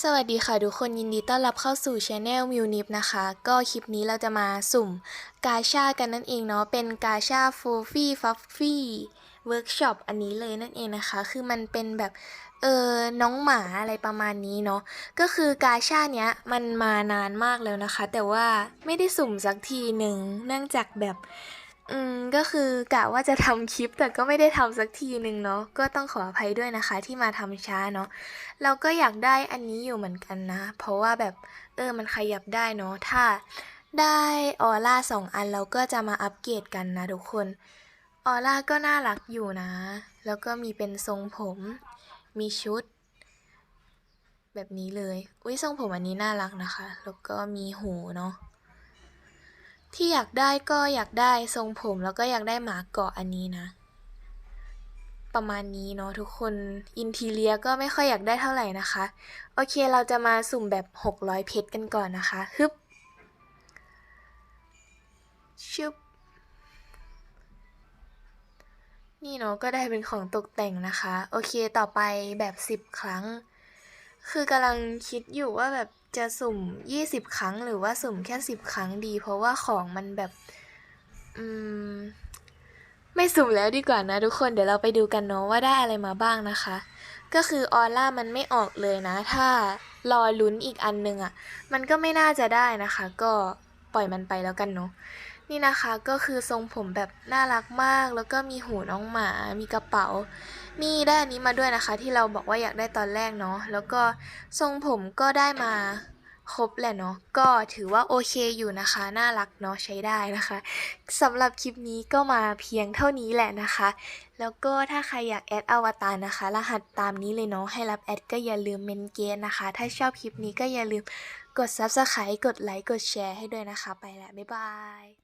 สวัสดีค่ะทุกคนยินดีต้อนรับเข้าสู่ช anel มิวนิฟนะคะ ก็คลิปนี้เราจะมาสุ่มกาชากันนั่นเองเนาะเป็นกาชาฟูฟี่ฟัฟฟี่เวิร์กช็อปอันนี้เลยนั่นเองนะคะ คือมันเป็นแบบเออน้องหมาอะไรประมาณนี้เนาะก็คือกาชาเนี้ยมันมานานมากแล้วนะคะ แต่ว่าไม่ได้สุ่มสักทีหนึ่งเนื่องจากแบบ อืม ก็คือกะว่าจะทำคลิปแต่ก็ไม่ได้ทำสักทีหนึ่งเนาะก็ต้องขออภัยด้วยนะคะที่มาทำช้าเนาะเราก็อยากได้อันนี้อยู่เหมือนกันนะ เพราะว่าแบบเออมันขยับได้เนาะถ้าได้ออร่าสองอันเราก็จะมาอัปเกรดกันนะทุกคนออร่าก็น่ารักอยู่นะ แล้วก็มีเป็นทรงผม มีชุด แบบนี้เลย อุ้ยทรงผมอันนี้น่ารักนะคะ แล้วก็มีหูเนาะ ที่อยากได้ก็อยากได้ทรงผมแล้วก็อยากได้หมาเกาะอันนี้นะ ประมาณนี้เนาะทุกคนอินทีเลียก็ไม่ค่อยอยากได้เท่าไหร่นะคะ โอเคเราจะมาสุ่มแบบ 600 เพชรกันก่อนนะคะฮึบชึบนี่เนาะก็ได้เป็นของตกแต่งนะคะ โอเคต่อไปแบบ 10 ครั้ง คือกำลังคิดอยู่ว่าแบบจะสุ่ม20ครั้ง หรือว่าสุ่มแค่10ครั้งดี เพราะว่าของมันแบบ อืม ไม่สุ่มแล้วดีกว่านะทุกคนเดี๋ยวเราไปดูกันเนาะว่าได้อะไรมาบ้างนะคะ ก็คือออร่ามันไม่ออกเลยนะ ถ้ารอลุ้นอีกอันหนึงอะ่ะ มันก็ไม่น่าจะได้นะคะ ก็ปล่อยมันไปแล้วกันเนาะ นี่นะคะก็คือทรงผมแบบน่ารักมาก แล้วก็มีหูน้องหมา มีกระเป๋า นี่ได้อันนี้มาด้วยนะคะ ที่เราบอกว่าอยากได้ตอนแรกเนาะ แล้วก็ทรงผมก็ได้มาครบแหละเนาะ ก็ถือว่าโอเคอยู่นะคะ น่ารักเนาะใช้ได้นะคะสำหรับคลิปนี้ก็มาเพียงเท่านี้แหละนะคะ แล้วก็ถ้าใครอยากแอดอวตารนะคะ รหัสตามนี้เลยเนาะ ให้รับแอดก็อย่าลืมเมนเกนนะคะ ถ้าชอบคลิปนี้ก็อย่าลืมกด subscribe กดไลค์ กดแชร์ให้ด้วยนะคะ ไปแล้วบ๊ายบาย